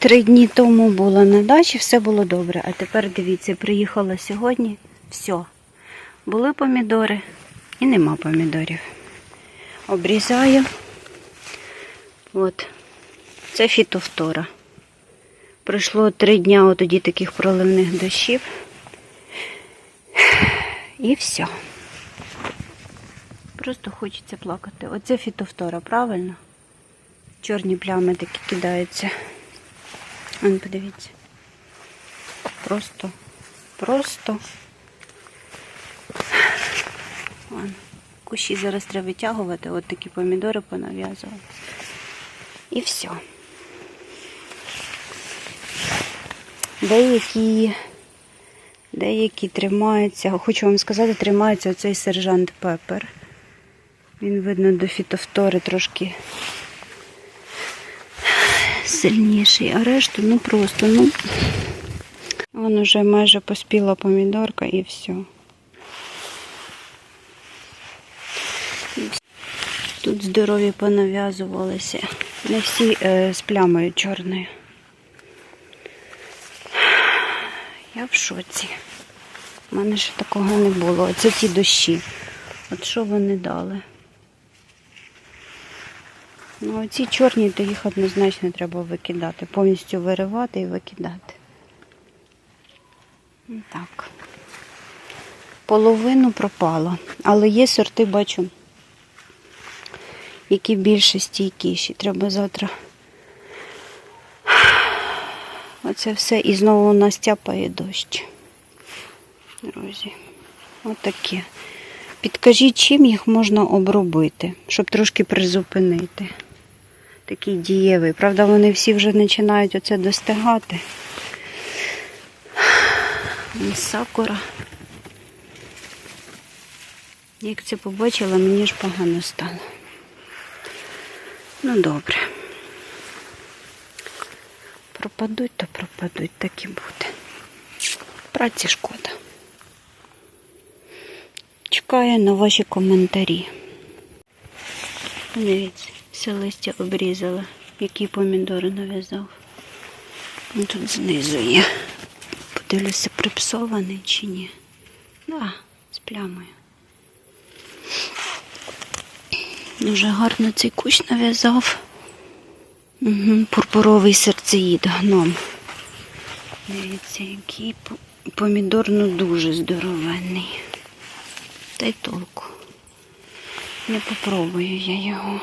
Три дні тому була на дачі, все було добре. А тепер дивіться, приїхала сьогодні. Все. Були помідори і нема помідорів. Обрізаю. От. Це фітофтора. Пройшло три дня тоді таких проливних дощів. І все. Просто хочеться плакати. Оце фітофтора, правильно? Чорні плями такі кидаються. Вон, подивіться. Просто, просто. Вон. Кущі зараз треба витягувати, от такі помідори понав'язували. І все. Деякі, деякі тримаються, хочу вам сказати, тримається оцей сержант Пепер. Він, видно, до фітофтори трошки сильніший, а решту, ну просто, ну. Вон уже майже поспіла помідорка і все. Тут здорові понав'язувалися. Не всі е, з плямою чорною. Я в шоці. У мене ще такого не було. Оце ті дощі. От що вони дали? Ну, ці чорні, то їх однозначно треба викидати. Повністю виривати і викидати. Ну, Так. Половину пропало. Але є сорти, бачу, які більше стійкіші. Треба завтра. Оце все і знову у нас тяпає дощ. Друзі, отаке. Підкажіть, чим їх можна обробити, щоб трошки призупинити. Такий дієвий. Правда, вони всі вже починають оце достигати. Сакура. Як це побачила, мені ж погано стало. Ну, добре. Пропадуть, то пропадуть, так і буде. Праці шкода. Чекаю на ваші коментарі. Дивіться, все листя обрізала, які помідори нав'язав. Ну, Тут знизу є. Подивлюся, припсований чи ні. Да, з плямою. Дуже гарно цей кущ нав'язав. Угу, пурпуровий серцеїд гном. Дивіться, який помідор ну дуже здоровенний. Та й толку. Не попробую я його.